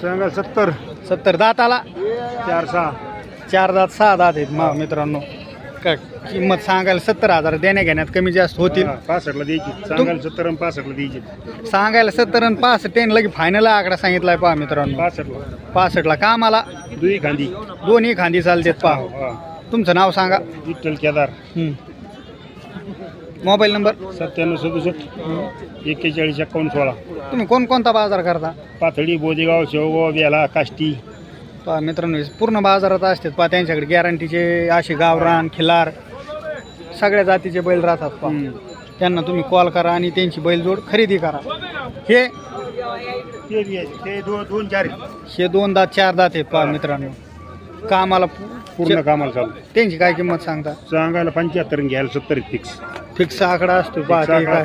सांगा सत्तर. सत्तर. दाताला चार सहा. चार दात सहा दात आहेत मा मित्रांनो. का किंमत सांगायला सत्तर हजार देण्या घेण्यात कमी जास्त होतील. हा, पासष्टला द्यायची. सांगायला सत्तर आणि पासष्टला द्यायची. सांगायला सत्तर आणि पासष्ट त्यांनी लगे फायनल आकडा सांगितलाय पहा मित्रांनो. पासष्टला. पासष्टला कामाला दुई खांदी. दोन्ही खांदी चालतात पहा. हा तुमचं नाव सांगा. विठ्ठल केदार. हं. Mobile number? सत्त्याण्णव सदुसष्ट एक्केचाळीस एकावन्न सोळा. तुम्ही कोणकोणता बाजार करता? पाथडी बोदेगाव शेवगाव बेला काष्टी. पहा मित्रांनो हे पूर्ण बाजारात असतात. पहा त्यांच्याकडे गॅरंटीचे असे गावरान खिलार सगळ्या जातीचे बैल राहतात पहा. त्यांना तुम्ही कॉल करा आणि त्यांची बैलजोड खरेदी करा. हे ते बी आहे. ते दोन दोन चार. हे दोन दात चार दात आहेत पहा मित्रांनो. कामाला पू- पूर्ण कामाला चालू. त्यांची काय किंमत सांगता? सांगायला पंच्याहत्तर घ्यायला सत्तर फिक्स फिक्स आकडा असतो पहा ते काय.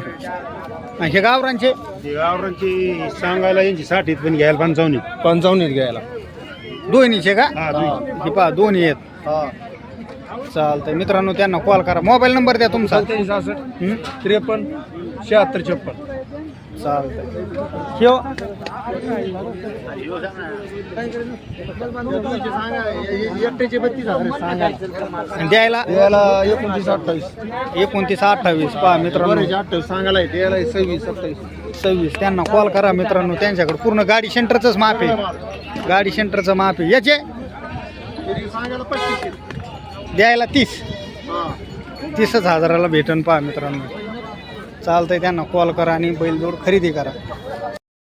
आणि हे गावरांचे गावरांची सांगायला यांची साठ आहेत पण घ्यायला पंचावन्न आहेत. पंचावन्नीत घ्यायला. दोन्हीचे का? हा. हे पहा दोन्ही आहेत. चालतंय. मित्रांनो त्यांना कॉल करा. मोबाईल नंबर द्या तुमचा. सत्याऐंशी सहासष्ट हं? त्रेपन्न शहात्तर छप्पन चालतंय. ठेव आणि द्यायला याला एकोणतीस अठ्ठावीस. एकोणतीस अठ्ठावीस. पहा मित्रांनो. अठ्ठावीस सांगायला आहे याला सव्वीस सत्तावीस. सव्वीस. त्यांना कॉल करा मित्रांनो. त्यांच्याकडे पूर्ण गाडी सेंटरचंच माप आहे. गाडी सेंटरचं माप आहे. याचे? सांगायला पस्तीस. द्यायला तीस. तीसच हजाराला भेटन पहा मित्रांनो. चालतंय त्यांना कॉल करा आणि बैलजोड खरेदी करा.